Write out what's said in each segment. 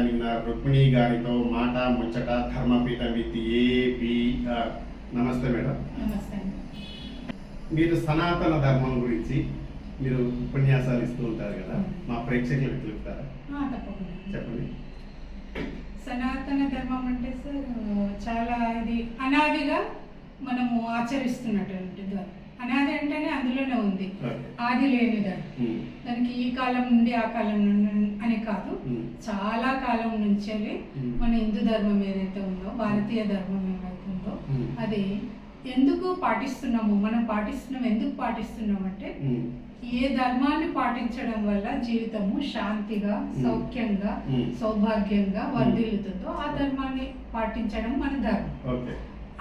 Convener Rukmini గారితో మాట ముచ్చట ధర్మపీఠం విత్ ఏపీఆర్ నమస్తే మేడం. మీరు సనాతన ధర్మం గురించి మీరు ఉపన్యాసాలు ఇస్తూ ఉంటారు కదా మా ప్రేక్షకులకు తెలుపుతారా ఆ, తప్పకుండా. చెప్పండి. సనాతన ధర్మం అంటే సార్ చాలా ఇది అనాదిగా మనము ఆచరిస్తున్నటువంటి ధర్మం. అనాది అంటేనే అందులోనే ఉంది. ఆది లేని ధర్మం ఉమ్, దానికి ఈ కాలం నుండి ఆ కాలం నుండి అని కాదు. చాలా కాలం నుంచే మన హిందూ ధర్మం ఏదైతే ఉందో భారతీయ ధర్మం ఏదైతే ఉందో అది ఎందుకు పాటిస్తున్నాము? మనం పాటిస్తున్నాం ఎందుకు పాటిస్తున్నాం అంటే ఏ ధర్మాన్ని పాటించడం వల్ల జీవితము శాంతిగా సౌఖ్యంగా. సౌభాగ్యంగా వర్ధిల్లుతుందో ఆ ధర్మాన్ని పాటించడం మన ధర్మం.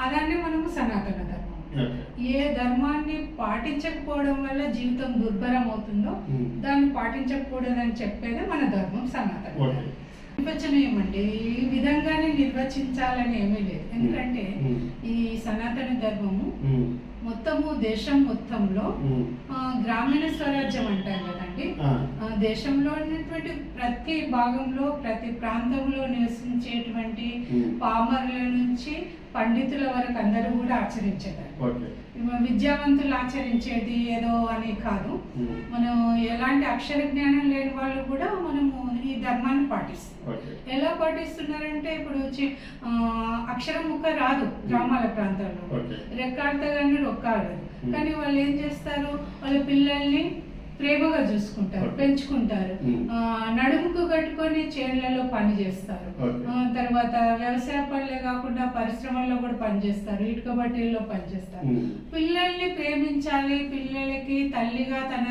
అదాన్ని మనము సనాతన ధర్మం. ఏ ధర్మాన్ని పాటించకపోవడం వల్ల జీవితం దుర్భరం అవుతుందో ఉమ్, దాన్ని పాటించకూడదని చెప్పేదే మన ధర్మం సనాతన నిర్వచనం ఏమండి? ఈ విధంగానే నిర్వచించాలని ఏమీ లేదు. ఎందుకంటే ఉమ్, ఈ సనాతన ధర్మము మొత్తము దేశం మొత్తంలో గ్రామీణ స్వరాజ్యం అంటారు కదండి ఆ, దేశంలో ఉన్నటువంటి ప్రతి భాగంలో ప్రతి ప్రాంతంలో నివసించేటువంటి పామరుల నుంచి పండితుల వరకు అందరూ కూడా ఆచరించేదారు విద్యావంతులు ఆచరించేది ఏదో అని కాదు. మనం ఎలాంటి అక్షర జ్ఞానం లేని వాళ్ళు కూడా మనము ఈ ధర్మాన్ని పాటిస్తాం ఎలా పాటిస్తున్నారంటే ఇప్పుడు చి- ఆ, అక్షరం ముక్క రాదు గ్రామాల ప్రాంతాల్లో. రెక్కాడితే కానీ రొక్కాడదు. కానీ వాళ్ళు ఏం చేస్తారు? వాళ్ళ పిల్లల్ని ప్రేమగా చూసుకుంటారు. పెంచుకుంటారు. ఆ, నడుముకు కట్టుకొని చేళ్ళలో పని చేస్తారు. తర్వాత వ్యవసాయ పనులే కాకుండా పరిశ్రమల్లో కూడా పనిచేస్తారు ఇటుక బట్టీల్లో పనిచేస్తారు పిల్లల్ని ప్రేమించాలి పిల్లలకి తల్లిగా తన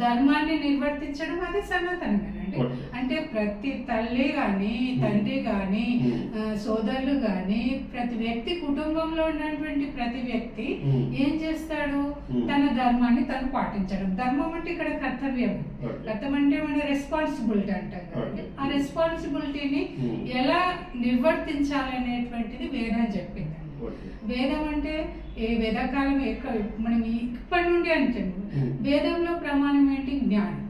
ధర్మాన్ని నిర్వర్తించడం అది సనాతనమేనండి Okay. అంటే ప్రతి తల్లి కానీ తండ్రి కానీ సోదరులు కానీ ప్రతి వ్యక్తి కుటుంబంలో ఉన్నటువంటి ప్రతి వ్యక్తి. ఏం చేస్తాడు. తన ధర్మాన్ని తను పాటించడం ధర్మం అంటే ఇక్కడ కర్తవ్యం. కర్తవ్యం అంటే మన రెస్పాన్సిబిలిటీ అంటాం కదండి. ఆ రెస్పాన్సిబిలిటీని. ఎలా నిర్వర్తించాలనేటువంటిది వేదం చెప్పిందండి ఓకే వేదం అంటే ఏ వేదకాలం ఎక్క మనం ఇప్పటి నుండి అంటే. వేదంలో ప్రమాణం ఏంటి? జ్ఞానం.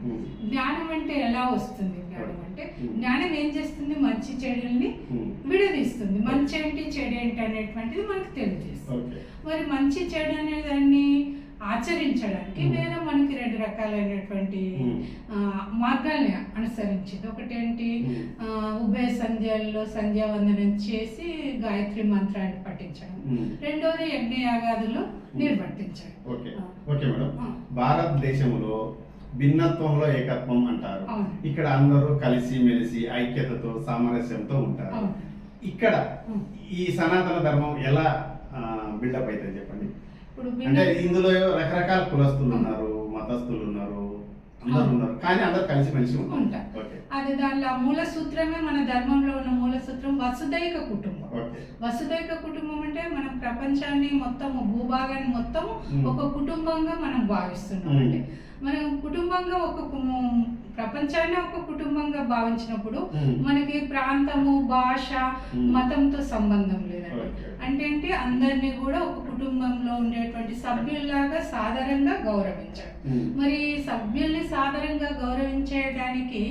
జ్ఞానం అంటే ఎలా వస్తుంది జ్ఞానం అంటే. జ్ఞానం ఏం చేస్తుంది? మంచి చెడుల్ని విడదీస్తుంది. మంచి ఏంటి చెడు ఏంటి అనేటువంటిది మనకు తెలియజేస్తుంది. మరి మంచి చెడు అనే దాన్ని ఆచరించడానికి. వేదం మనకి రెండు రకాలైనటువంటి మార్గాల్ని అనుసరించింది. ఒకటేంటి? ఉభయ సంధ్యాల్లో సంధ్యావందనం చేసి గాయత్రి మంత్రాన్ని పఠించడం. రెండోది యజ్ఞయాగాదులు నిర్వర్తించడం. ఓకే. మేడం. భారతదేశంలో భిన్నత్వంలో ఏకత్వం అంటారు. ఇక్కడ అందరూ కలిసి మెలిసి ఐక్యతతో సామరస్యంతో ఉంటారు. ఇక్కడ. ఈ సనాతన ధర్మం ఎలా బిల్డప్ అవుతుంది చెప్పండి? అంటే ఇందులో రకరకాల కులస్తులు ఉన్నారు మతస్థులు ఉన్నారు. అందరు. ఉన్నారు కానీ అందరు కలిసి మెలిసి ఉంటారు. అది దానిలో మూల సూత్రమే మన ధర్మంలో ఉన్న మూల సూత్రం వసుదైక కుటుంబం. వసుదైక కుటుంబం అంటే మనం ప్రపంచాన్ని మొత్తం భూభాగాన్ని మొత్తం. ఒక కుటుంబంగా మనం భావిస్తున్నాం. అంటే మనం కుటుంబంగా ఒక ప్రపంచాన్ని ఒక కుటుంబంగా భావించినప్పుడు. మనకి ప్రాంతము భాష. మతంతో సంబంధం లేదండి. అంటే ఏంటి అందరినీ కూడా ఒక కుటుంబంలో ఉండేటువంటి సభ్యుల్లాగా సాధారణంగా గౌరవించడం మ్మ్. మరి సభ్యుల్ని సాధారణంగా గౌరవించేయడానికి.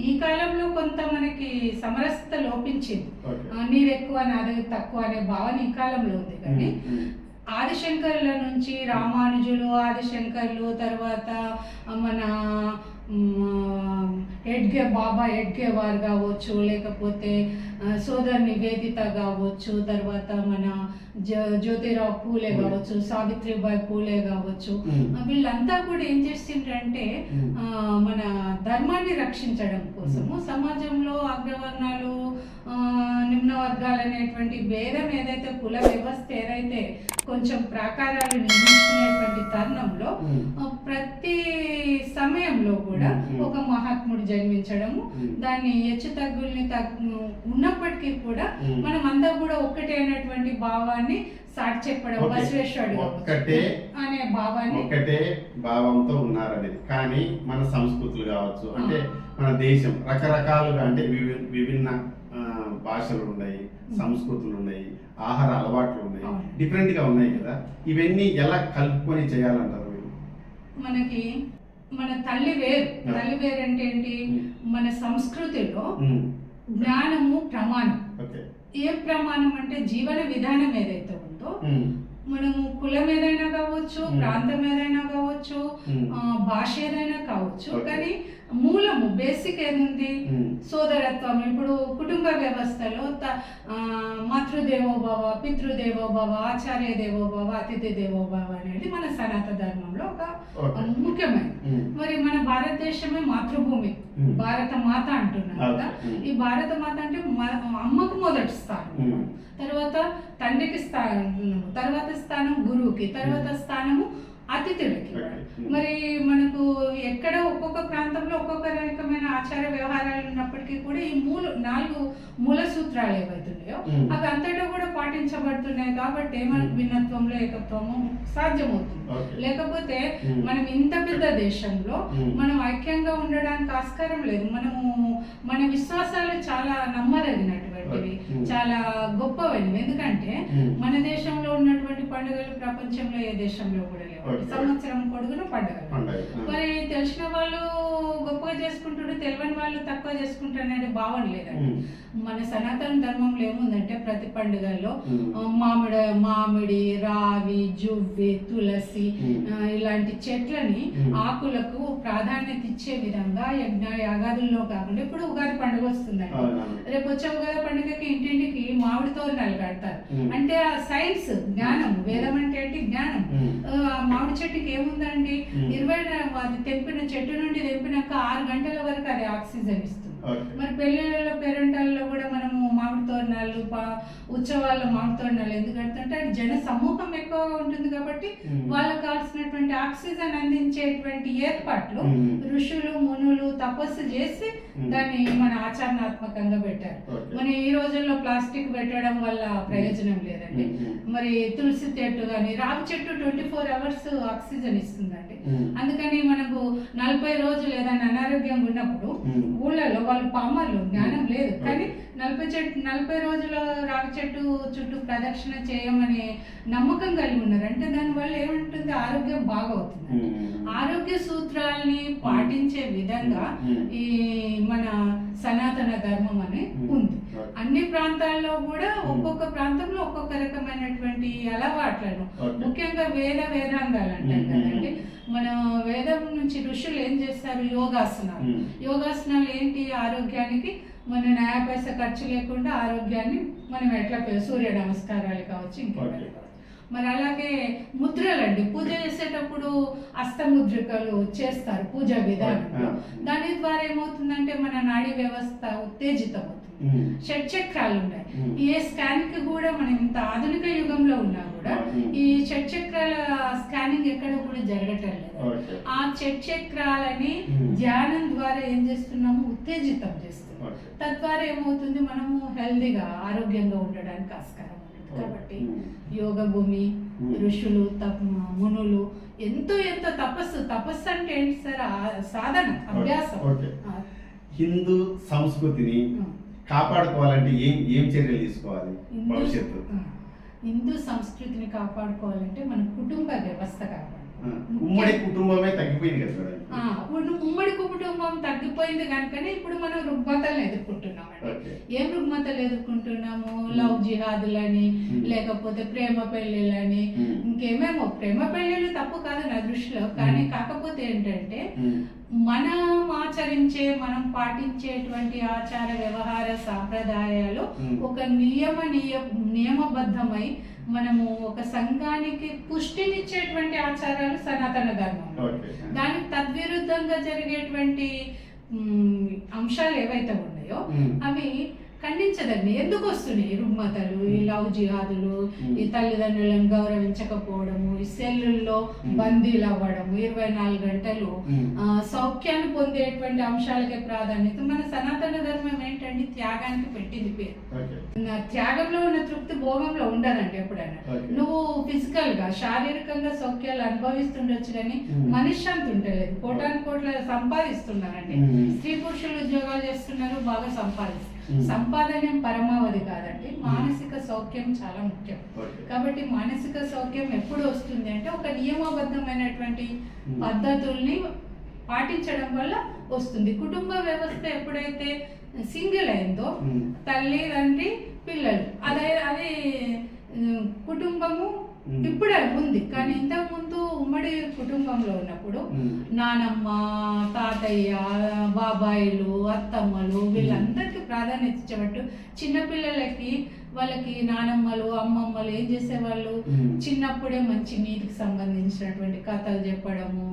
ఈ కాలంలో కొంత మనకి సమరసత లోపించింది. ఆ, నీవెక్కువ నాది తక్కువ అనే భావన ఈ కాలంలో ఉంది కానీ. ఆదిశంకరుల నుంచి రామానుజులు ఆదిశంకర్లు తర్వాత మన ఎడ్గే బాబా ఎడ్గే వారు కావచ్చు లేకపోతే సోదర్ నివేదిత కావచ్చు తర్వాత మన జ్యో- జ్యోతిరావు పూలే కావచ్చు సావిత్రిబాయి పూలే కావచ్చు. వీళ్ళంతా కూడా ఏం చేసిండ్రంటే మన ధర్మాన్ని రక్షించడం కోసము సమాజంలో అగ్రవర్ణాలు నిమ్న వర్గాలు అనేటువంటి భేదం ఏదైతే కుల వ్యవస్థ ఏదైతే కొంచెం ప్రాకారాలు నిర్మించుకునేటువంటి తరుణంలో ప్రతి సమయంలో కూడా. ఒక మహాత్ముడు జన్మించడము. దాన్ని హెచ్చు తగ్గుల్ని తగ్గు ఉన్నప్పటికీ కూడా. మనం అంతా కూడా ఒక్కటే అనేటువంటి భావాన్ని సాటి చెప్పడం. బసవేశ్వరుడు. ఒక్కటే అనే భావాన్ని ఒకటే భావంతో ఉన్నారనేది కానీ మన సంస్కృతులు కావచ్చు అంటే మన దేశం రకరకాలుగా అంటే విభిన్న భాషలు ఉన్నాయి సంస్కృతులు ఉన్నాయి ఆహార అలవాట్లు ఉన్నాయి అవును. డిఫరెంట్గా ఉన్నాయి కదా. ఇవన్నీ ఎలా కలుపుకొని చేయాలంటారు మనకి మన తల్లి వేరు. తల్లి వేరు అంటే ఏంటి. మన సంస్కృతిలో జ్ఞానము ప్రమాణం. ఏ ప్రమాణం అంటే జీవన విధానం ఏదైతే ఉందో మనము కులం ఏదైనా కావచ్చు. ప్రాంతం ఏదైనా కావచ్చు భాష ఏదైనా కావచ్చు. కానీ మూలము బేసిక్ ఏముంది? సోదరత్వం. ఇప్పుడు కుటుంబ వ్యవస్థలో మాతృదేవోభవ పితృదేవోభవ ఆచార్య దేవోభవ అతిథి దేవోభవ అనేది మన సనాతన ధర్మంలో ఒక ఉమ్, మరి మన భారతదేశమే మాతృభూమి. భారత మాత అంటున్నారు కదా. ఈ భారత మాత అంటే అమ్మకు మొదటి స్థానం. తర్వాత తండ్రికి స్థానం తర్వాత స్థానం గురువుకి తర్వాత స్థానము అతిథులకి. మరి మనకు ఎక్కడ ఒక్కొక్క ప్రాంతంలో ఒక్కొక్క రకమైన ఆచార వ్యవహారాలు ఉన్నప్పటికీ కూడా ఈ మూల నాలుగు మూల సూత్రాలు ఏవైతున్నాయో. అవి అంతటా కూడా పాటించబడుతున్నాయి కాబట్టి మనకు భిన్నత్వంలో ఏకత్వము సాధ్యమవుతుంది. లేకపోతే. మనం ఇంత పెద్ద దేశంలో. మనం ఐక్యంగా ఉండడానికి ఆస్కారం లేదు మనము మన విశ్వాసాలు చాలా నమ్మదగినటువంటివి Hmm. చాలా గొప్పవైనవి ఎందుకంటే. మన దేశంలో ఉన్నటువంటి పండుగలు ప్రపంచంలో ఏ దేశంలో కూడా లేవు. సంవత్సరం పొడుగున పండుగలు పండగ. మరి తెలిసిన వాళ్ళు గొప్పగా చేసుకుంటుంటే తెలియని వాళ్ళు తక్కువ చేసుకుంటారు అనే భావన లేదండి మన సనాతన ధర్మంలో ఏముందంటే ప్రతి పండుగల్లో మామిడి మామిడి రావి జువ్వి తులసి ఇలాంటి చెట్లని. ఆకులకు ప్రాధాన్యత ఇచ్చే విధంగా యజ్ఞ యాగాదుల్లో కాకుండా ఇప్పుడు ఉగాది పండుగ వస్తుందండి. రేపు వచ్చే ఉగాది పండుగకి ఇంటింటికి మామిడి తోరణాలు కడతారు. అంటే ఆ సైన్స్ జ్ఞానం వేదం అంటే ఏంటి జ్ఞానం మామిడి చెట్టుకి ఏముందండి. ఇరవై అది తెంపిన చెట్టు నుండి తెంపినాక ఆరు గంటల వరకు అది ఆక్సిజన్ ఇస్తుంది. మరి పెళ్ళిళ్ళలో పేరెంటాల్లో కూడా మనము మామిడి తోరణాలు ఉత్సవాల్లో మామిడి తోరణాలు ఎందుకు కడుతుంటే జన సమూహం ఎక్కువగా ఉంటుంది కాబట్టి. వాళ్ళకి కావాల్సినటువంటి ఆక్సిజన్ అందించేటువంటి ఏర్పాట్లు. ఋషులు మునులు తపస్సు చేసి. దాన్ని మన ఆచరణాత్మకంగా పెట్టారు. మరి ఈ రోజుల్లో ప్లాస్టిక్ పెట్టడం వల్ల ప్రయోజనం లేదండి. మరి తులసి చెట్టు కానీ రావి చెట్టు ట్వంటీ ఫోర్ అవర్స్ ఆక్సిజన్ ఇస్తుందండి. అందుకని మనకు నలభై రోజులు ఏదైనా అనారోగ్యంగా ఉన్నప్పుడు. ఊళ్ళలో వాళ్ళు పామర్లు జ్ఞానం లేదు కానీ నలభై చెట్టు నలభై రోజుల రావి చెట్టు చుట్టూ ప్రదక్షిణ చేయమని నమ్మకం కలిగి ఉన్నారు అంటే దానివల్ల ఏముంటుంది ఆరోగ్యం బాగవుతుంది. ఆరోగ్య సూత్రాల్ని పాటించే విధంగా. ఈ మన సనాతన ధర్మం అని ఉంది. అన్ని ప్రాంతాల్లో కూడా ఒక్కొక్క ప్రాంతంలో ఒక్కొక్క రకమైనటువంటి అలవాట్లను. ముఖ్యంగా వేద వేదాంగాలు అంటాం Hmm. కదండి మన వేదం నుంచి ఋషులు ఏం చేస్తారు యోగాసనాలు. యోగాసనాలు ఏంటి ఆరోగ్యానికి మన న్యాయ పైస ఖర్చు లేకుండా ఆరోగ్యాన్ని మనం ఎట్లా సూర్య నమస్కారాలు కావచ్చు. కావచ్చు. మరి అలాగే ముద్రలండి పూజ చేసేటప్పుడు అస్తముద్రికలు చేస్తారు పూజ విధానం. దాని ద్వారా ఏమవుతుందంటే మన నాడీ వ్యవస్థ ఉత్తేజితం. షట్చక్రాలు ఉన్నాయి Hmm. ఏ స్కాన్కి కూడా మనం ఇంత ఆధునిక యుగంలో ఉన్నా కూడా Hmm. ఈ షట్చక్రాల స్కానింగ్ ఎక్కడ కూడా జరగటం లేదు. ఆ షట్చక్రాలని Hmm. ధ్యానం ద్వారా ఏం చేస్తున్నాము ఉత్తేజితం చేస్తున్నాం. తద్వారా ఏమవుతుంది మనము హెల్దీగా ఆరోగ్యంగా ఉండడానికి ఆస్కారం ఉంటుంది కాబట్టి Hmm. యోగ భూమి Hmm. ఋషులు తప్ మునులు ఎంతో ఎంతో తపస్సు తపస్సు అంటే ఏంటి సార్ సాధన అభ్యాసం హిందూ సంస్కృతిని. కాపాడుకోవాలంటే ఏం ఏం చర్యలు తీసుకోవాలి భవిష్యత్తు? హిందూ సంస్కృతిని కాపాడుకోవాలంటే మన కుటుంబ వ్యవస్థ కాపాడు ఉమ్మడి కుటుంబమే తగ్గిపోయింది కదా మేడం ఇప్పుడు ఉమ్మడి కుటుంబం తగ్గిపోయింది కనుకనే ఇప్పుడు మనం రుగ్మతలు ఎదుర్కొంటున్నామండి ఓకే. ఏం రుగ్మతలు ఎదుర్కొంటున్నాము లవ్ జిహాదులని. లేకపోతే ప్రేమ Hmm. ఇంకేమేమో ప్రేమ పెళ్ళిళ్ళు తప్పు కాదు నా దృష్టిలో కానీ కాకపోతే ఏంటంటే. మనం ఆచరించే మనం పాటించేటువంటి ఆచార వ్యవహార సాంప్రదాయాలు. ఒక నియమ నియ నియమబద్ధమై మనము ఒక సంఘానికి పుష్టినిచ్చేటువంటి ఆచారాలు సనాతన ధర్మం. దానికి తద్విరుద్ధంగా జరిగేటువంటి అంశాలు ఏవైతే ఉన్నాయో. అవి ఖండించదండి ఎందుకు వస్తున్నాయి రుగ్మతలు ఈ లవ్ జిహాదులు Hmm. ఈ తల్లిదండ్రులను గౌరవించకపోవడము ఈ సెల్లుల్లో Hmm. బందీలు అవ్వడము ఇరవై నాలుగు గంటలు Hmm. సౌఖ్యాన్ని పొందేటువంటి అంశాలకే ప్రాధాన్యత మన సనాతన ధర్మం ఏంటండి త్యాగానికి పెట్టింది పేరు త్యాగంలో ఉన్న తృప్తి భోగంలో ఉండదండి ఎప్పుడైనా. నువ్వు ఫిజికల్గా శారీరకంగా సౌఖ్యాలు అనుభవిస్తుండొచ్చు కానీ Hmm. మనశ్శాంతి ఉంటలేదు కోటాను కోట్ల సంపాదిస్తున్నారండి Hmm. స్త్రీ పురుషులు ఉద్యోగాలు చేస్తున్నారు బాగా సంపాదిస్తారు Hmm. సంపాదన పరమావధి కాదండి మానసిక సౌఖ్యం చాలా ముఖ్యం. కాబట్టి మానసిక సౌఖ్యం ఎప్పుడు వస్తుంది అంటే ఒక నియమబద్ధమైనటువంటి Hmm. పద్ధతుల్ని పాటించడం వల్ల వస్తుంది కుటుంబ వ్యవస్థ ఎప్పుడైతే సింగిల్ అయిందో. తల్లి తండ్రి పిల్లలు అదే అది కుటుంబము. ఇప్పుడే ఉంది కానీ ఇంతకు ముందు ఉమ్మడి కుటుంబంలో ఉన్నప్పుడు. నానమ్మ తాతయ్య బాబాయిలు అత్తమ్మలు వీళ్ళందరికీ ప్రాధాన్యత ఇచ్చేటట్టు చిన్నపిల్లలకి వాళ్ళకి నానమ్మలు అమ్మమ్మలు ఏం చేసేవాళ్ళు. చిన్నప్పుడే మంచి నీతికి సంబంధించినటువంటి కథలు చెప్పడము.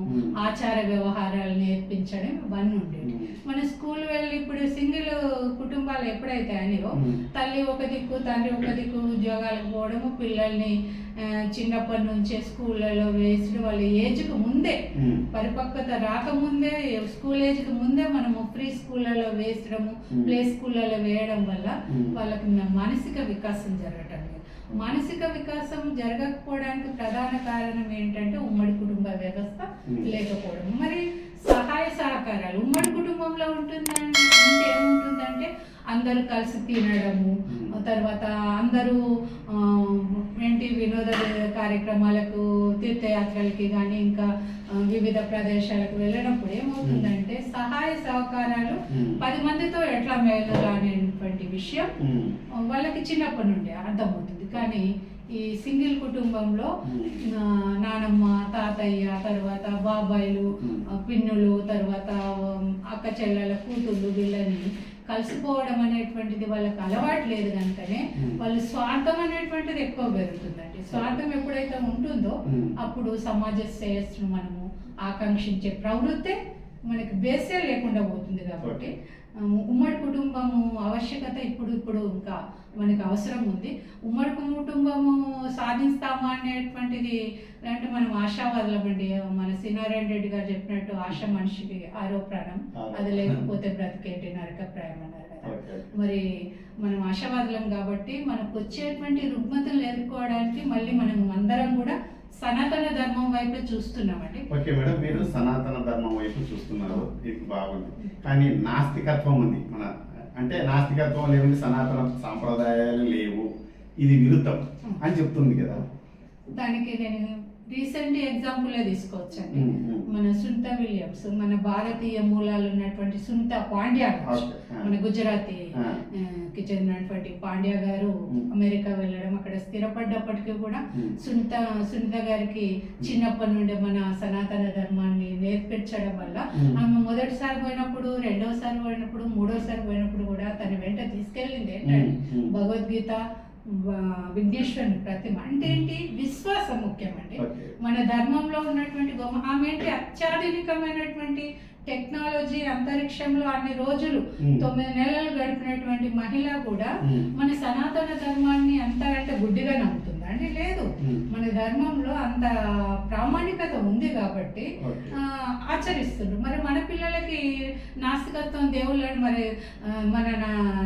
ఆచార వ్యవహారాలు నేర్పించడం ఇవన్నీ ఉండేవి. మన స్కూల్ వెళ్ళి ఇప్పుడు సింగిల్ కుటుంబాలు ఎప్పుడైతే అనివో. తల్లి ఒక దిక్కు తండ్రి ఒక దిక్కు ఉద్యోగాలకు పోవడము పిల్లల్ని చిన్నప్పటి నుంచే స్కూళ్ళలో వేసి వాళ్ళ ఏజ్కి ముందే. పరిపక్వత రాకముందే స్కూల్ ఏజ్కి ముందే మనము ప్రీ స్కూళ్ళలో వేసడము. ప్లే స్కూళ్ళలో వేయడం వల్ల. వాళ్ళకి మానసిక వికాసం జరగటం మానసిక వికాసం జరగకపోవడానికి ప్రధాన కారణం ఏంటంటే ఉమ్మడి కుటుంబ వ్యవస్థ Hmm. లేకపోవడం మరి సహాయ సహకారాలు ఉమ్మడి కుటుంబంలో ఉంటుందంటే ఉంటే ఏముంటుందంటే అందరూ కలిసి తినడము Hmm. తర్వాత అందరూ ఏంటి వినోద కార్యక్రమాలకు తీర్థయాత్రలకి కానీ ఇంకా వివిధ ప్రదేశాలకు వెళ్ళినప్పుడు ఏమవుతుందంటే సహాయ సహకారాలు. పది మందితో ఎట్లా మేలు అనేటువంటి విషయం. వాళ్ళకి చిన్నప్పటి నుండి అర్థమవుతుంది కానీ ఈ సింగిల్ కుటుంబంలో నానమ్మ తాతయ్య తర్వాత బాబాయిలు పిన్నులు తర్వాత అక్క చెల్లెల కూతుళ్ళు వీళ్ళని కలిసిపోవడం అనేటువంటిది వాళ్ళకి అలవాటు లేదు కనుకనే. వాళ్ళు స్వార్థం అనేటువంటిది ఎక్కువ పెరుగుతుందండి స్వార్థం ఎప్పుడైతే ఉంటుందో. అప్పుడు సమాజ శ్రేయస్సును మనము ఆకాంక్షించే ప్రవృత్తే మనకి బేసే లేకుండా పోతుంది కాబట్టి ఉమ్మడి కుటుంబము ఆవశ్యకత ఇప్పుడు ఇప్పుడు ఇంకా మనకి అవసరం ఉంది. ఉమ్మడి కుటుంబము సాధిస్తామా అనేటువంటిది అంటే మనం ఆశావాదులమండి మన సినారాయణ రెడ్డి గారు చెప్పినట్టు ఆశ మనిషికి ఆరో ప్రాణం. అది లేకపోతే బ్రతికేంటి నరకప్రాయం అన్నారు. మరి మనం ఆశావాదులం కాబట్టి మనకు వచ్చేటువంటి రుగ్మతలు ఎదుర్కోవడానికి మళ్ళీ మనం అందరం కూడా సనాతన ధర్మం వైపే చూస్తున్నామండి. ఓకే మేడం మీరు సనాతన ధర్మం వైపు చూస్తున్నారు. ఇది బాగుంది. కానీ నాస్తికత్వం ఉంది. మన అంటే నాస్తికత్వం లేవు సనాతన సాంప్రదాయాలు లేవు. ఇది విరుద్ధం అని చెప్తుంది కదా. దానికి నేను రీసెంట్ ఎగ్జాంపులే తీసుకోవచ్చండి. మన సునీత విలియమ్స్ మన భారతీయ మూలాలు ఉన్నటువంటి సునీత పాండ్యా. మన గుజరాతీ కి చెందినటువంటి పాండ్యా గారు. అమెరికా వెళ్ళడం అక్కడ స్థిరపడ్డప్పటికీ కూడా. సునీత సునీత గారికి చిన్నప్పటి నుండి మన సనాతన ధర్మాన్ని నేర్పించడం వల్ల. ఆమె మొదటిసారి పోయినప్పుడు రెండోసారి పోయినప్పుడు మూడోసారి పోయినప్పుడు కూడా తన వెంట తీసుకెళ్ళింది ఏంటంటే. భగవద్గీత విఘ్నేశ్వరుని ప్రతిమ. అంటే ఏంటి? విశ్వాసం ముఖ్యమండి. మన ధర్మంలో ఉన్నటువంటి గొప్ప ఆమె ఏంటి? అత్యాధునికమైనటువంటి టెక్నాలజీ అంతరిక్షంలో అన్ని రోజులు ఉమ్. తొమ్మిది నెలలు గడిపినటువంటి మహిళ కూడా ఉమ్. మన సనాతన ధర్మాన్ని అంత అంటే గుడ్డిగా నమ్ముతుందా అండి? లేదు. మన ధర్మంలో అంత ప్రామాణికత ఉంది కాబట్టి ఆచరిస్తుండ్రు మరి మన పిల్లలకి నాస్తికత్వం దేవుళ్ళని మరి మన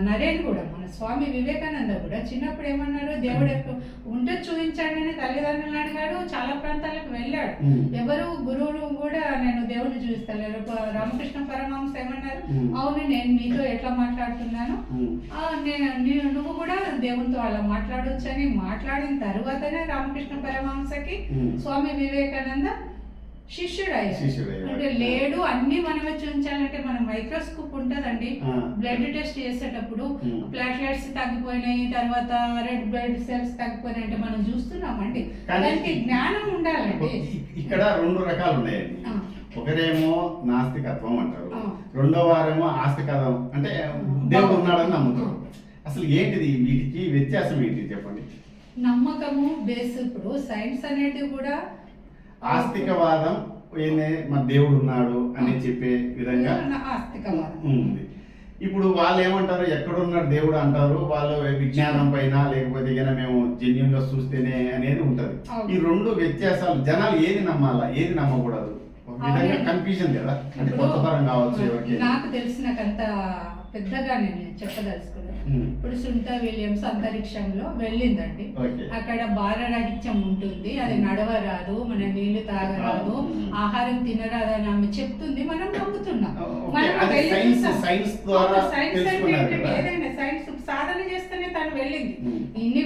నరేన్ కూడా మన స్వామి వివేకానంద కూడా చిన్నప్పుడు ఏమన్నారు దేవుడు ఎప్పుడు ఉంటే చూపించండి అని తల్లిదండ్రులను అడిగాడు. చాలా ప్రాంతాలకు వెళ్ళాడు. ఉమ్. ఎవరు గురువులు కూడా నేను దేవుడిని చూపిస్తలేరు. ప- రామకృష్ణ పరమహంస ఏమన్నారు? ఉమ్. అవును నేను నీతో ఎట్లా మాట్లాడుతున్నాను? నేను నువ్వు కూడా దేవునితో అలా మాట్లాడొచ్చు అని మాట్లాడిన తర్వాతనే రామకృష్ణ పరమహంసకి. స్వామి వివేకానంద శిష్యుడయ్యాడు. అంటే లేడు అన్ని మనమే చూపించాలంటే మన మైక్రోస్కోప్ ఉంటుందండి. బ్లడ్ టెస్ట్ చేసేటప్పుడు. ప్లాట్లెట్స్ తగ్గిపోయినాయి తర్వాత రెడ్ బ్లడ్ సెల్స్ తగ్గిపోయినాయి అంటే మనం చూస్తున్నామండి దానికి జ్ఞానం ఉండాలండి ఇక్కడ రెండు రకాలు ఉన్నాయండి. ఒకరేమో నాస్తికత్వం అంటారు. రెండో వారేమో ఆస్తికత్వం అంటే దేవుడు ఉన్నాడని నమ్ముతారు అసలు ఏంటిది వీటికి వ్యత్యాసం ఏంటి చెప్పండి నమ్మకము బేస్ ఇప్పుడు సైన్స్ అనేది కూడా ఆస్తికవాదం మన దేవుడు ఉన్నాడు అని చెప్పే విధంగా ఆస్తికవాదం. ఉంది. ఇప్పుడు వాళ్ళు ఏమంటారు? ఎక్కడున్నాడు దేవుడు అంటారు? వాళ్ళు విజ్ఞానం పైన లేకపోతే ఇక మేము జెన్యున్గా చూస్తేనే అనేది ఉంటది. ఈ రెండు వ్యత్యాసాలు జనాలు ఏది నమ్మాలా? ఏది నమ్మకూడదు? ఒక విధంగా. కన్ఫ్యూజన్ కదా అంటే కొత్త తరం కావచ్చు నాకు తెలిసినకంత పెద్దగా నేను చెప్పదలుచుకున్నాను. ఇప్పుడు సునీత విలియమ్స్ అంతరిక్షంలో వెళ్ళిందండి. అక్కడ భారరాహిత్యం ఉంటుంది అది నడవరాదు మన నీళ్ళు తాగరాదు మ్మ్. ఆహారం తినరాదు అని ఆమె చెప్తుంది మనం నమ్ముతున్నాం. వెళ్ళి సైన్స్ సాధన చేస్తేనే తను వెళ్ళింది. ఇన్ని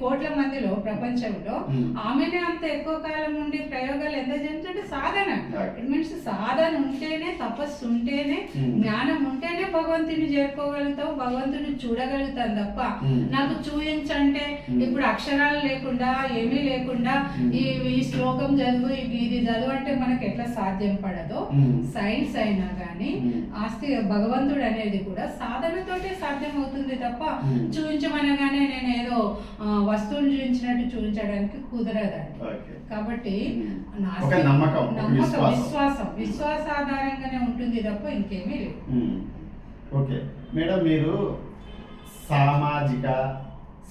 కోట్ల మందిలో ప్రపంచంలో ఉమ్. ఆమెనే అంత ఎక్కువ కాలం ఉండి ప్రయోగాలు ఎంత చేస్తుంటే సాధన. ఇట్ మీన్స్ సాధన ఉంటేనే తపస్సు ఉంటేనే ఉమ్. జ్ఞానం ఉంటేనే భగవంతుని చేరుకోగలుగుతాం భగవంతుని చూడగలుగుతాం తప్ప ఉమ్. నాకు చూపించంటే ఉమ్. ఇప్పుడు అక్షరాలు లేకుండా ఏమీ లేకుండా. ఈ ఈ శ్లోకం చదువు ఇది- చదువు అంటే మనకి ఎట్లా సాధ్యం పడదో. సైన్స్ అయినా కానీ. ఆస్తి భగవంతుడు అనేది కూడా సాధనతోటే సాధ్యం అవుతుంది తప్ప. చూపించమనగానే నేను ఏదో ఆ, వస్తువుని చూపించినట్టు చూపించడానికి కుదరదండి. ఓకే. కాబట్టి నమ్మకం, విశ్వాసం. విశ్వాసం. విశ్వాసాధారంగానే ఉంటుంది తప్ప ఇంకేమీ లేదు. ఓకే. మేడం మీరు సామాజిక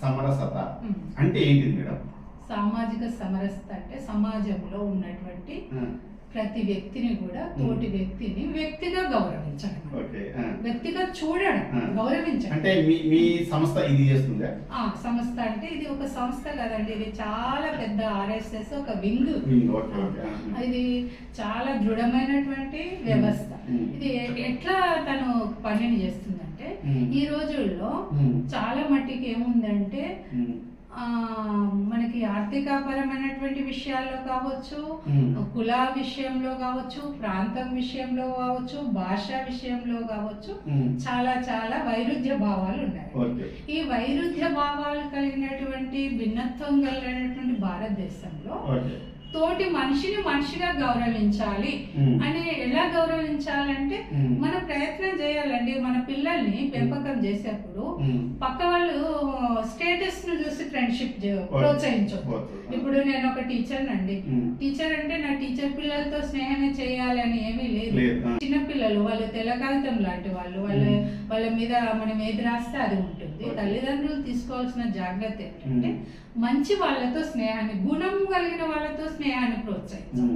సమరసత. అంటే ఏంటిది మేడం? సామాజిక సమరసత అంటే సమాజంలో ఉన్నటువంటి ప్రతి వ్యక్తిని కూడా తోటి వ్యక్తిని వ్యక్తిగా గౌరవించడం. వ్యక్తిగా చూడడం. గౌరవించడం అంటే మీ మీ సంస్థ ఇది చేస్తుందా ఆ సంస్థ అంటే ఇది ఒక సంస్థ కదండి ఇది చాలా పెద్ద ఆర్ఎస్ఎస్ ఒక వింగ్. ఇది చాలా దృఢమైనటువంటి వ్యవస్థ. ఇది ఎట్లా తను పనిని చేస్తుందంటే. ఈ రోజుల్లో. చాలా మట్టికి ఏముందంటే మనకి ఆర్థికపరమైనటువంటి విషయాల్లో కావచ్చు. కుల విషయంలో కావచ్చు ప్రాంతం విషయంలో కావచ్చు భాష విషయంలో కావచ్చు. చాలా చాలా వైరుధ్య భావాలు ఉన్నాయి ఈ వైరుధ్య భావాలు కలిగినటువంటి భిన్నత్వం కలిగినటువంటి భారతదేశంలో తోటి మనిషిని మనిషిగా గౌరవించాలి. అని ఎలా గౌరవించాలంటే. మన ప్రయత్నం చేయాలండి మన పిల్లల్ని పెంపకం చేసేప్పుడు. పక్క వాళ్ళు స్టేటస్ను చూసి ఫ్రెండ్షిప్ ప్రోత్సహించు ఓకే. ఇప్పుడు నేను ఒక టీచర్ అండి. టీచర్ అంటే నా టీచర్ పిల్లలతో స్నేహమే చేయాలి అని ఏమీ లేదు. చిన్న పిల్లలు వాళ్ళు తెల్లకాగితం లాంటి వాళ్ళు వాళ్ళ. వాళ్ళ మీద మనం ఏది రాస్తే అది ఉంటుంది. తల్లిదండ్రులు తీసుకోవాల్సిన జాగ్రత్త ఏంటంటే. మంచి వాళ్ళతో స్నేహాన్ని గుణం కలిగిన వాళ్ళతో స్నేహాన్ని ప్రోత్సహించాలి.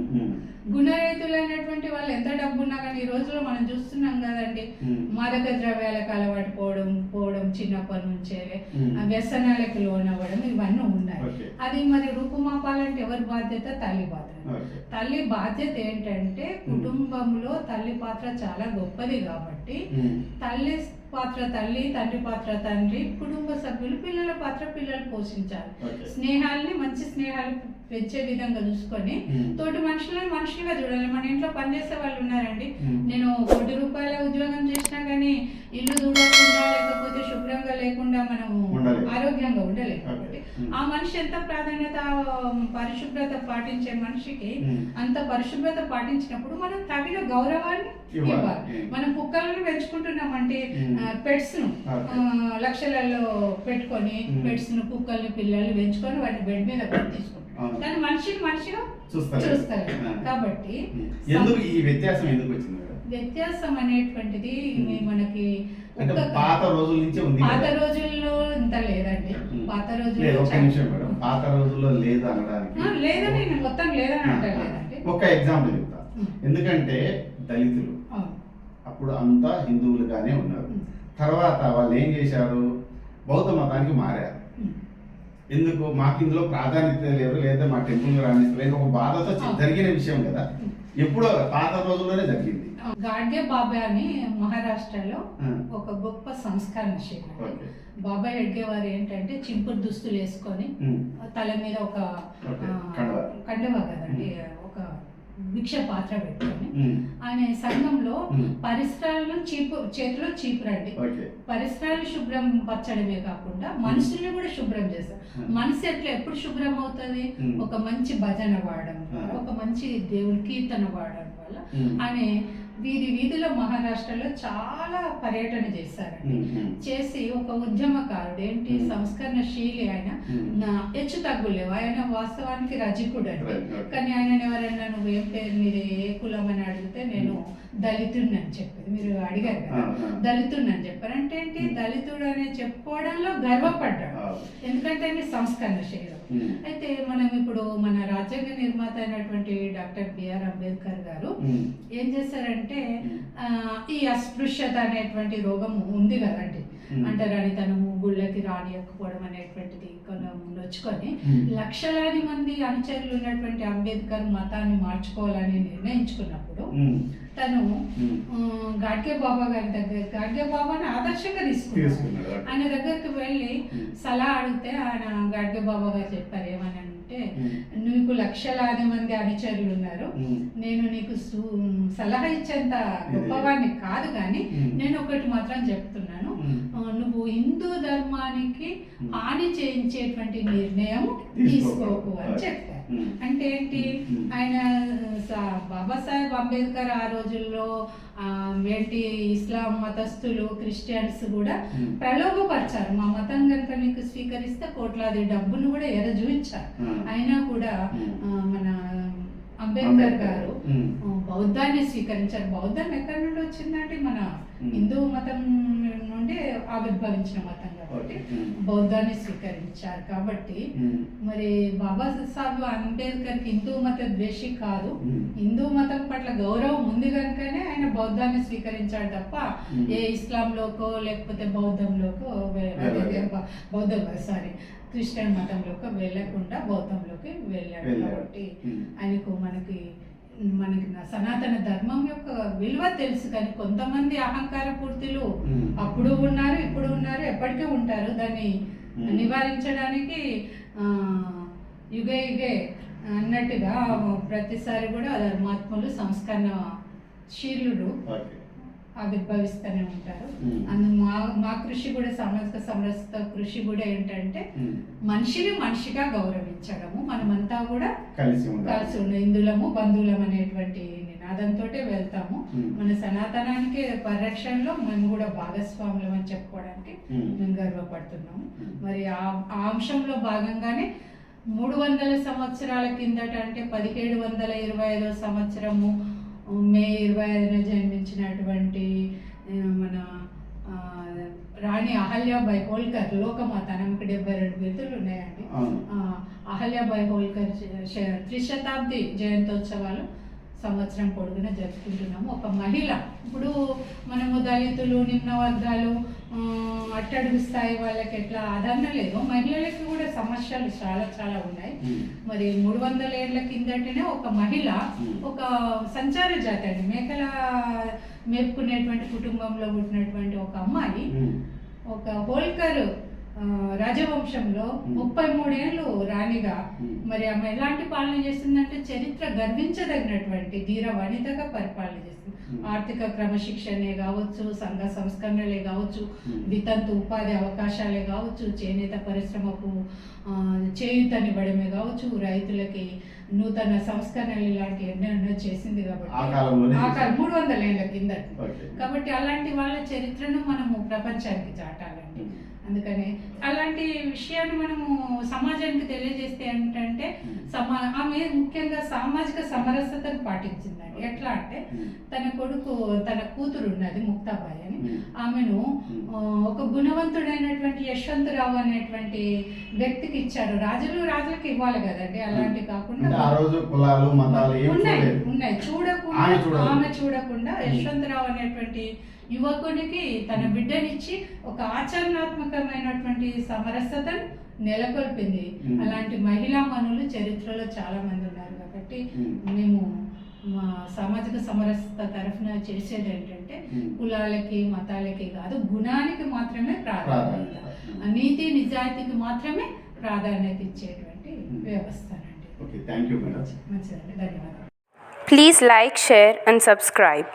గుణరైతులైనటువంటి వాళ్ళు ఎంత డబ్బు ఉన్నా కానీ ఈ రోజుల్లో మనం చూస్తున్నాం కదండి. మాదక ద్రవ్యాలకు అలవాటు పోవడం పోవడం చిన్నప్పటి నుంచే వ్యసనాలకు లోనవ్వడం ఇవన్నీ ఉన్నాయి. అది మరి రూపుమాపాలంటే ఎవరి బాధ్యత తల్లి బాధ్యత. తల్లి బాధ్యత ఏంటంటే కుటుంబంలో తల్లి పాత్ర చాలా గొప్పది కాబట్టి. తల్లి పాత్ర తల్లి తండ్రి పాత్ర తండ్రి కుటుంబ సభ్యులు పిల్లల పాత్ర పిల్లలు పోషించాలి. స్నేహాల్ని మంచి స్నేహాలు పెంచే విధంగా చూసుకొని. తోటి మనుషులను మనుషులుగా చూడాలి మన ఇంట్లో పనిచేసే వాళ్ళు ఉన్నారండి. నేను కోటి రూపాయల ఉద్యోగం చేసినా కానీ ఇల్లు దూడకుండా లేకపోతే శుభ్రంగా లేకుండా మనం ఉండలేం. ఆరోగ్యంగా ఉమ్. ఆ మనిషి ఎంత ప్రాధాన్యత పరిశుభ్రత పాటించే మనిషికి. అంత పరిశుభ్రత పాటించినప్పుడు మనం తగిన గౌరవాన్ని ఇవ్వాలి. మనం కుక్కలను పెంచుకుంటున్నామంటే ఉమ్. పెట్స్ను లక్షలలో పెట్టుకొని. పెట్స్ను కుక్కల్ని పిల్లల్ని పెంచుకొని వాటిని బెడ్ మీద పెట్టి తీసుకుంటాం. కానీ మనిషిని మనిషిగా చూస్తారు. కాబట్టి. ఎందుకు ఈ వ్యత్యాసం ఎందుకు వచ్చింది వ్యత్యాసం అనేటువంటిది మనకి పాత రోజుల నుంచే ఉంది పాత? రోజుల్లో ఇంత లేదండి. పాత రోజుల్లో నిమిషం మేడం పాత రోజుల్లో లేదు అనడానికి లేదని మొత్తం లేదని ఆ. ఒక ఎగ్జాంపుల్ చెప్తా. ఎందుకంటే దళితులు. అప్పుడు అంతా హిందువులుగానే ఉన్నారు. తర్వాత వాళ్ళు ఏం చేశారు బౌద్ధ మతానికి మారారు. ఎందుకు మాకు ఇందులో ప్రాధాన్యత లేదు లేదా మా టెంపుల్ రాణిస్తలేదు ఒక బాధతో. జరిగిన విషయం కదా. ఎప్పుడో పాత రోజుల్లోనే జరిగింది గాడ్గే బాబా అని మహారాష్ట్రలో. ఒక గొప్ప సంస్కరణశీల ఓకే బాబా హెడ్గే వారు ఏంటంటే చింపురు దుస్తులు వేసుకొని. తల మీద ఒక. కండువ కదండి ఒక భిక్ష పాత్ర పెట్టుకొని. ఆయన సంఘంలో. పరిసరాలను చీపు చేతిలో చీపురండి ఓకే పరిసరాలు శుభ్రం పరచడమే కాకుండా మనుషుల్ని కూడా శుభ్రం చేస్తారు. మనసు ఎట్లా ఎప్పుడు శుభ్రం అవుతుంది. ఒక మంచి భజన Hmm. ఒక మంచి దేవుని కీర్తన పాడడం వల్ల ఉమ్. వీధి వీధిలో మహారాష్ట్రలో చాలా పర్యటన చేశారండి. చేసి ఒక ఉద్యమకారుడు ఏంటి. సంస్కరణశీలి ఆయన హెచ్చు తగ్గులేవు ఆయన వాస్తవానికి రజకుడు అండి. కానీ ఆయన ఎవరైనా నువ్వు ఏం పేరు మీరు ఏ కులం అని అడిగితే నేను దళితుడిని అని చెప్పేది మీరు అడిగారు కదా. దళితుడిని అని చెప్పారు అంటే ఏంటి. దళితుడు అని చెప్పుకోవడంలో గర్వపడ్డాడు. ఎందుకంటే ఆయన సంస్కరణశీలం. అయితే మనం ఇప్పుడు మన రాజ్యాంగ నిర్మాత అయినటువంటి డాక్టర్ బిఆర్ అంబేద్కర్ గారు ఉమ్. ఏం చేశారంటే. ఆ, ఈ అస్పృశ్యత అనేటువంటి రోగం ఉంది కదండి ఉమ్. అంటరానితనము గుళ్ళకి రానియకపోవడం అనేటువంటిది కొంచెం నొచ్చుకొని ఉమ్. లక్షలాది మంది అనుచరులు ఉన్నటువంటి అంబేద్కర్ మతాన్ని మార్చుకోవాలని నిర్ణయించుకున్నప్పుడు ఉమ్. తను గాడ్గే బాబా గారి దగ్గర గాడ్గే బాబాని ఆదర్శంగా తీసుకున్నాడు ఆయన దగ్గరికి వెళ్ళి. సలహా అడిగితే ఆయన గాడ్గే బాబా గారు చెప్పారు ఏమని అంటే. నీకు లక్షలాది మంది అనుచరులు ఉన్నారు. నేను నీకు సలహా ఇచ్చేంత గొప్పవాడిని కాదు కానీ. నేను ఒకటి మాత్రం చెప్తున్నాను నువ్వు హిందూ ధర్మానికి ఉమ్. హాని చేయించేటువంటి నిర్ణయం తీసుకోకు. అని చెప్పారు ఉమ్. అంటే ఏంటి ఉమ్. ఆయన బాబాసాహెబ్ అంబేద్కర్ ఆ రోజుల్లో ఏంటి ఇస్లాం మతస్థులు క్రిస్టియన్స్ కూడా. ప్రలోభపరిచారు మా మతం కనుక నీకు స్వీకరిస్తే కోట్లాది డబ్బులు కూడా ఎర చూపించారు ఉమ్. అయినా కూడా మన అంబేద్కర్ గారు బౌద్ధాన్ని స్వీకరించారు బౌద్ధం ఎక్కడి నుండి వచ్చిందంటే మన. హిందూ మతం నుండి ఆవిర్భవించిన మతం కాబట్టి. బౌద్ధాన్ని స్వీకరించారు కాబట్టి. మరి బాబాసాహెబ్ అంబేద్కర్ హిందూ మత ద్వేషి కాదు. హిందూ మతం పట్ల గౌరవం ఉంది కనుకనే ఆయన బౌద్ధాన్ని స్వీకరించాడు తప్ప. ఏ ఇస్లాంలోకో లేకపోతే బౌద్ధంలోకో బౌద్ధ సారీ క్రిస్టియన్ మతంలోకి వెళ్ళకుండా బౌద్ధంలోకి వెళ్ళాడు. కాబట్టి. ఆయనకు మనకి మనకి సనాతన ధర్మం యొక్క విలువ తెలుసు కానీ కొంతమంది అహంకార పూర్తిలు. అప్పుడు ఉన్నారు ఇప్పుడు ఉన్నారు ఎప్పటికీ ఉంటారు దాన్ని. నివారించడానికి యుగే యుగే అన్నట్టుగా ప్రతిసారి కూడా ధర్మాత్ములు సంస్కరణ శీలుడు. ఆవిర్భవిస్తూనే ఉంటారు. అందు మా మా కృషి కూడా సామాజిక సమరసత కృషి కూడా ఏంటంటే. మనిషిని మనిషిగా గౌరవించడము మనమంతా కూడా కలిసి కలిసి ఉండే ఇందులము బంధువులం అనేటువంటి నినాదంతో వెళ్తాము. మన సనాతనానికి పరిరక్షణలో మేము కూడా భాగస్వాములం అని చెప్పుకోవడానికి. మేము గర్వపడుతున్నాము. మరి ఆ ఆ అంశంలో భాగంగానే మూడు వందల సంవత్సరాల కిందట అంటే పదిహేడు వందల ఇరవై ఐదో సంవత్సరము మే ఇరవై ఐదున జన్మించినటువంటి మన రాణి అహల్యాబాయి హోల్కర్ లోకమాత ఆమెకు డెబ్బై రెండు బిరుదులు ఉన్నాయండి. అహల్యాబాయి హోల్కర్ త్రిశతాబ్ది జయంతోత్సవాలు సంవత్సరం పొడుగున జరుపుకుంటున్నాము ఒక మహిళ ఇప్పుడు మనము దళితులు నిమ్న వర్గాలు అట్టడుగు స్థాయి వాళ్ళకి ఎట్లా ఆదరణ లేదు మహిళలకి కూడా సమస్యలు చాలా చాలా ఉన్నాయి. మరి మూడు వందల ఏళ్ళ కిందటనే ఒక మహిళ. ఒక సంచార జాతి అండి మేకల మేపుకునేటువంటి కుటుంబంలో పుట్టినటువంటి ఒక అమ్మాయి. ఒక హోల్కర్ రాజవంశంలో. ముప్పై మూడేళ్ళు రాణిగా. మరి ఆమె ఎలాంటి పాలన చేస్తుందంటే చరిత్ర గర్వించదగినటువంటి ధీర వనితగా పరిపాలన చేస్తుంది. ఆర్థిక క్రమశిక్షణే కావచ్చు సంఘ సంస్కరణలే కావచ్చు. వితంతు ఉపాధి అవకాశాలే కావచ్చు చేనేత పరిశ్రమకు ఆ, చేయూతనివ్వడమే కావచ్చు రైతులకి నూతన సంస్కరణలు ఇలాంటి ఎన్నెన్నో చేసింది కాబట్టి ఆ కాలం మూడు వందల ఏళ్ళ కిందట ఓకే. కాబట్టి అలాంటి వాళ్ళ చరిత్రను మనము ప్రపంచానికి చాటాలండి ఉమ్. అందుకని అలాంటి విషయాన్ని మనము సమాజానికి తెలియజేస్తే ఏంటంటే. సమా ఆమె ముఖ్యంగా సామాజిక సమరసతను పాటించిందండి. ఎట్లా అంటే. తన కొడుకు తన కూతురు ఉన్నది ముక్తాబాయి అని. ఆమెను ఒక గుణవంతుడైనటువంటి యశ్వంతరావు అనేటువంటి వ్యక్తికి ఇచ్చారు. రాజులు రాజులకు ఇవ్వాలి కదండి అలాంటి కాకుండా ఉన్నాయి ఉన్నాయి. చూడకుండా. ఆమె చూడకుండా యశ్వంతరావు అనేటువంటి యువకునికి తన బిడ్డనిచ్చి ఒక ఆచరణాత్మకమైనటువంటి సమరసతను నెలకొల్పింది. అలాంటి మహిళా మనులు చరిత్రలో చాలా మంది ఉన్నారు కాబట్టి. మేము మా సామాజిక సమరసత తరఫున చేసేది ఏంటంటే. కులాలకి మతాలకి కాదు గుణానికి మాత్రమే ప్రాధాన్యత. నీతి నిజాయితీకి మాత్రమే ప్రాధాన్యత ఇచ్చేటువంటి మేడం మంచిదండి ధన్యవాదాలు Please like, share, and subscribe.